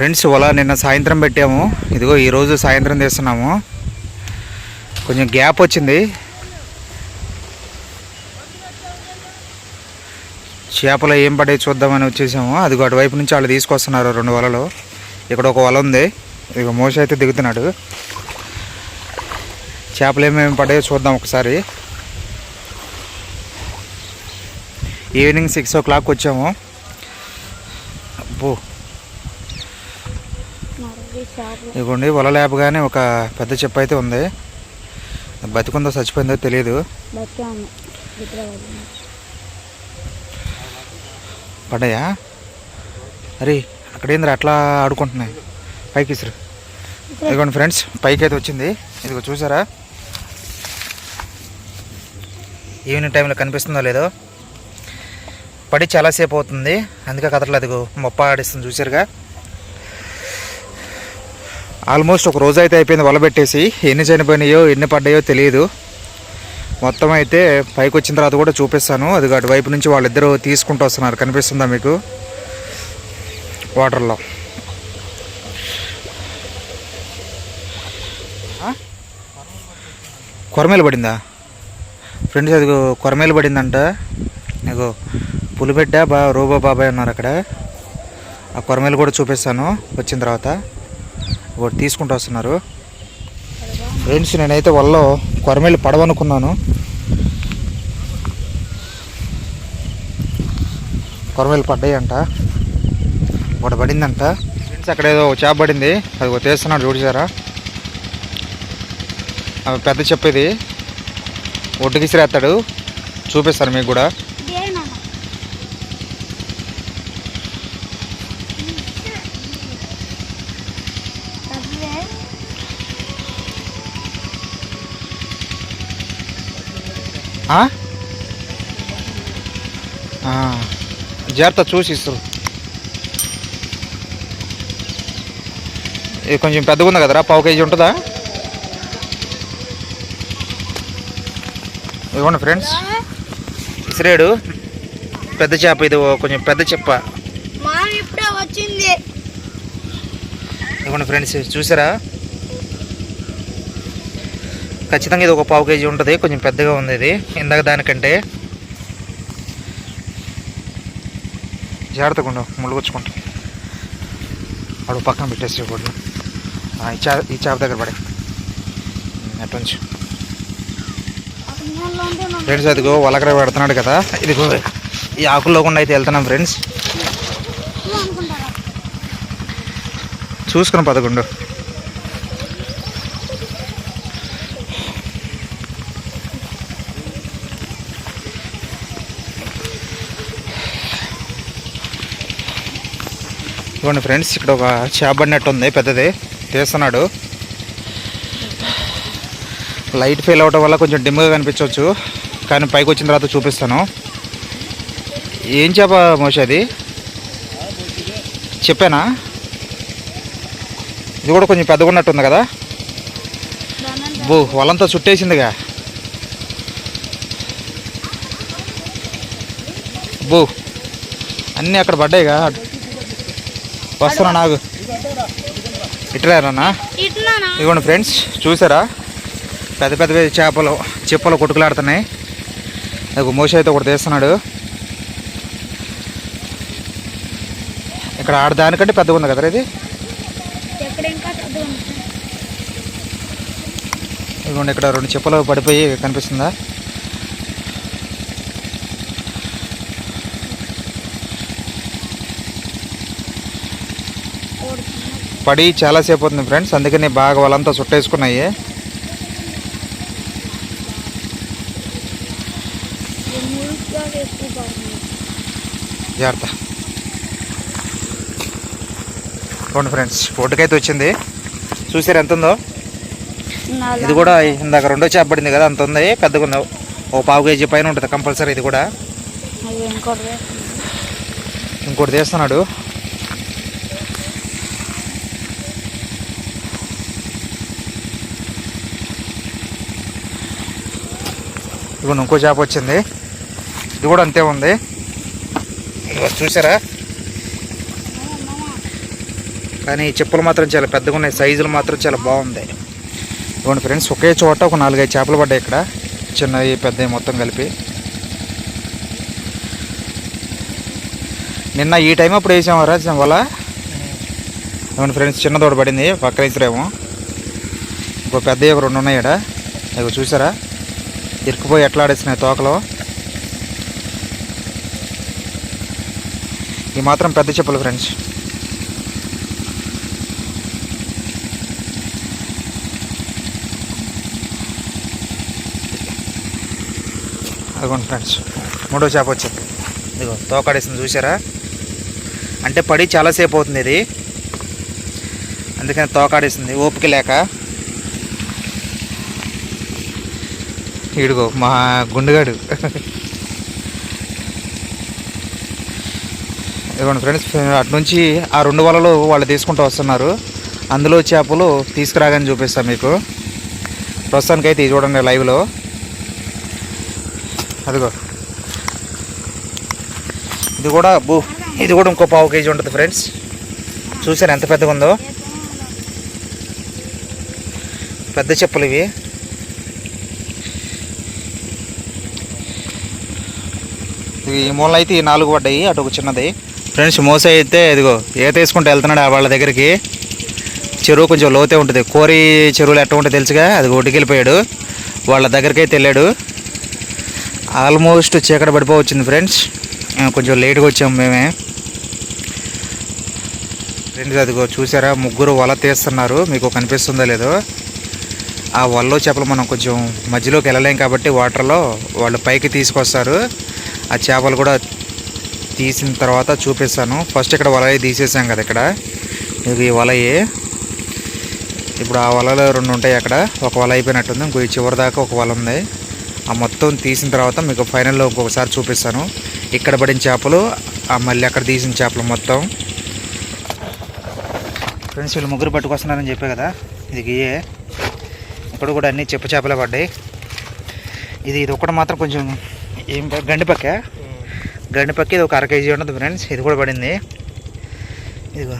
Friends వల నిన్న సాయంత్రం పెట్టాము. ఇదిగో ఈరోజు సాయంత్రం తీస్తున్నాము కొంచెం గ్యాప్ వచ్చింది. చేపలు ఏం పడే చూద్దామని వచ్చేసాము. అదిగో అటువైపు నుంచి వాళ్ళు తీసుకొస్తున్నారు రెండు వలలు. ఇక్కడ ఒక వల ఉంది. ఇక మోస అయితే దిగుతున్నాడు. చేపలు ఏమేమి పడాయో చూద్దాం ఒకసారి. ఈవినింగ్ సిక్స్ ఓ క్లాక్ వచ్చాము. అబ్బో. ఇదిగోండి వల లేపగానే ఒక పెద్ద చెప్పు అయితే ఉంది. బతికుందో చచ్చిపోయిందో తెలియదు పడ్డాయా అరే అక్కడేంద్ర అట్లా ఆడుకుంటున్నాయి? పైకి ఇసురు. ఇదిగోండి ఫ్రెండ్స్ పైకి అయితే వచ్చింది. ఇదిగో చూసారా? ఈవినింగ్ టైంలో కనిపిస్తుందో లేదో? పడి చాలాసేపు అవుతుంది. అందుకే కదలలేదు మొప్ప ఆడిస్తుంది చూసారుగా? ఆల్మోస్ట్ ఒక రోజు అయితే అయిపోయింది వలబెట్టేసి ఎన్ని చనిపోయినాయో ఎన్ని పడ్డాయో తెలియదు మొత్తం అయితే పైకి వచ్చిన తర్వాత కూడా చూపిస్తాను. అది అటువైపు నుంచి వాళ్ళిద్దరూ తీసుకుంటూ వస్తున్నారు. కనిపిస్తుందా మీకు? వాటర్లో. కొరమేలు పడిందా? ఫ్రెండ్స్ అది కొరమేలు పడిందంట. ఇగో పులిబిడ్డ బా రోబో బాబాయ్ ఉన్నారు అక్కడ. ఆ కొరమేలు కూడా చూపిస్తాను. వచ్చిన తర్వాత. ఒకటి తీసుకుంటూ వస్తున్నారు. ఫ్రెండ్స్ నేనైతే వల్లో కొరమేళ్ళు పడవనుకున్నాను. కొరమేలు పడ్డాయంట. ఒకటి పడిందంట. ఫ్రెండ్స్ అక్కడ ఏదో ఒక చేప పడింది. అది ఒక తీస్తున్నాడు చూసారా? అవి పెద్ద చెప్పేది ఒడ్డుకి ఇసిరేస్తాడు చూపిస్తాను మీకు కూడా. జాగ్రత్త చూసి ఇస్తారు. ఇది కొంచెం పెద్దగా ఉంది కదరా పావు కేజీ ఉంటుందా? ఇవ్వండి ఫ్రెండ్స్. ఇసిరేడు. పెద్ద చేప ఇది కొంచెం పెద్ద చెప్ప. ఇవ్వండి ఫ్రెండ్స్ చూసారా? ఖచ్చితంగా ఇది ఒక పావు కేజీ ఉంటుంది. కొంచెం పెద్దగా ఉంది ఇది. ఇందాక దానికంటే జాగ్రత్తగా ఉండవు ముళ్ళుకొచ్చుకుంటా. అడు పక్కన పెట్టేసి కూడా ఈ చేప ఈ చేప దగ్గర పడే. అటుంచి ఫ్రెండ్స్ అదిగో వలకర పెడుతున్నాడు కదా. ఇదిగో ఈ ఆకుల్లో కూడా అయితే వెళ్తున్నాం ఫ్రెండ్స్. చూసుకున్నాం చూసుకుని పదకొండు. ఇవ్వండి ఫ్రెండ్స్ ఇక్కడ ఒక చేప ఉంది పెద్దది. తీస్తున్నాడు. లైట్ ఫెయిల్ అవ్వటం వల్ల కొంచెం డిమ్గా కనిపించవచ్చు. కానీ పైకి వచ్చిన తర్వాత చూపిస్తాను. ఏం చేప మోషి అది? చెప్పానా? ఇది కూడా కొంచెం పెద్దగా ఉన్నట్టుంది కదా? బో వాళ్ళంతా చుట్టేసిందిగా. బో అన్నీ అక్కడ పడ్డాయిగా. వస్తున్నా నాకు ఇట్రారన్నా ఇదిగోండి ఫ్రెండ్స్ చూసారా? పెద్ద పెద్ద చేపలు చిప్పలు కొట్టుకులాడుతున్నాయి. అది మోస అయితే ఒకటి తీస్తున్నాడు. ఇక్కడ ఆడ దానికంటే పెద్దగా ఉంది కదరా ఇది? పెద్ద ఇదిగోండి ఇక్కడ రెండు చెప్పులు పడిపోయి కనిపిస్తుందా? పడి చాలాసేపు అవుతుంది ఫ్రెండ్స్. అందుకని బాగా వాళ్ళంతా చుట్టేసుకున్నాయి జాగ్రత్త. చూడండి ఫ్రెండ్స్. ఒడ్డుకైతే వచ్చింది. చూసారు ఎంత ఉందో? ఇది కూడా ఇందాక రెండో చేప పడింది కదా అంత ఉంది. పెద్దగా ఉంది. ఓ పావు కేజీ పైన ఉంటుంది కంపల్సరీ ఇది కూడా. ఇంకోటి. ఇంకోటి తీస్తున్నాడు. ఇదిగో ఇంకో చేప వచ్చింది. ఇది కూడా అంతే ఉంది. చూసారా? కానీ ఈ చెప్పులు మాత్రం చాలా పెద్దగా ఉన్నాయి. సైజులు మాత్రం చాలా బాగుంది. ఇవ్వండి ఫ్రెండ్స్ ఒకే చోట ఒక నాలుగైదు చేపలు పడ్డాయి ఇక్కడ. చిన్నవి పెద్దవి మొత్తం కలిపి. నిన్న ఈ టైం అప్పుడు వేసామరా వల్ల ఇవ్వండి ఫ్రెండ్స్ చిన్న తోడు పడింది. పక్కన ఇసురేమో ఇంకో పెద్దవి ఒక రెండు ఉన్నాయి ఇక్కడ. ఇక చూసారా? ఇరుక్కుపోయి ఎట్లా ఆడేస్తున్నాయి తోకలో? ఈ మాత్రం పెద్ద చెప్పులు ఫ్రెండ్స్ అదిగోండి ఫ్రెండ్స్ మూడో చేప వచ్చింది. ఇదిగో తోకాడేసింది చూసారా అంటే పడి చాలాసేపు అవుతుంది ఇది. అందుకని తోకాడేసింది ఓపిక లేక. ఇడుగో మా గుండెగాడు. ఇదిగోండి ఫ్రెండ్స్ అటు నుంచి ఆ రెండు వలలు వాళ్ళు తీసుకుంటూ వస్తున్నారు. అందులో చేపలు తీసుకురాగానే చూపిస్తాను మీకు. ప్రస్తుతానికైతే ఇది చూడండి లైవ్లో. అదిగో. ఇది కూడా బూ ఇది కూడా ఇంకో పావు కేజీ ఉంటుంది ఫ్రెండ్స్. చూసారు ఎంత పెద్దగా ఉందో పెద్ద చెప్పులు ఇవి. ఈ మూలన అయితే ఈ నాలుగు పడ్డాయి అటు ఒక చిన్నది. ఫ్రెండ్స్ మోస అయితే ఇదిగో ఈత వేసుకుంటూ వెళ్తున్నాడు ఆ వాళ్ళ దగ్గరికి. చెరువు కొంచెం లోతే ఉంటుంది. కోరి చెరువులు ఎట్ట ఉంటే తెలుసుగా? అది ఒడ్డుకెళ్ళిపోయాడు. వాళ్ళ దగ్గరికి అయితే వెళ్ళాడు. ఆల్మోస్ట్ చీకటి పడిపోవచ్చింది ఫ్రెండ్స్. కొంచెం లేట్గా వచ్చాము మేమే. ఫ్రెండ్స్ అదిగో చూసారా? ముగ్గురు వల తీస్తున్నారు. మీకు కనిపిస్తుందో లేదో. ఆ వలలో చేపలు మనం కొంచెం మధ్యలోకి వెళ్ళలేం కాబట్టి వాటర్లో వాళ్ళు పైకి తీసుకొస్తారు. ఆ చేపలు కూడా తీసిన తర్వాత చూపిస్తాను. ఫస్ట్ ఇక్కడ వలయ తీసేసాం కదా ఇక్కడ. ఇది వలయే. ఇప్పుడు ఆ వలలో రెండు ఉంటాయి అక్కడ. ఒక వల అయిపోయినట్టుంది. ఇంకో చివరి దాకా ఒక వల ఉంది. ఆ మొత్తం తీసిన తర్వాత మీకు ఫైనల్లో ఇంకొకసారి చూపిస్తాను. ఇక్కడ పడిన చేపలు ఆ మళ్ళీ అక్కడ తీసిన చేపలు మొత్తం. ఫ్రెండ్స్ వీళ్ళు ముగ్గురు పట్టుకొస్తున్నారని చెప్పే కదా. ఇది గియే. ఇక్కడ కూడా అన్ని చెప్పు చేపలే పడ్డాయి. ఇది ఇది ఒకటి మాత్రం కొంచెం ఏం గండిపక్క గండిపక్క ఇది ఒక అర కేజీ ఉంటుంది ఫ్రెండ్స్. ఇది కూడా పడింది. ఇదిగో.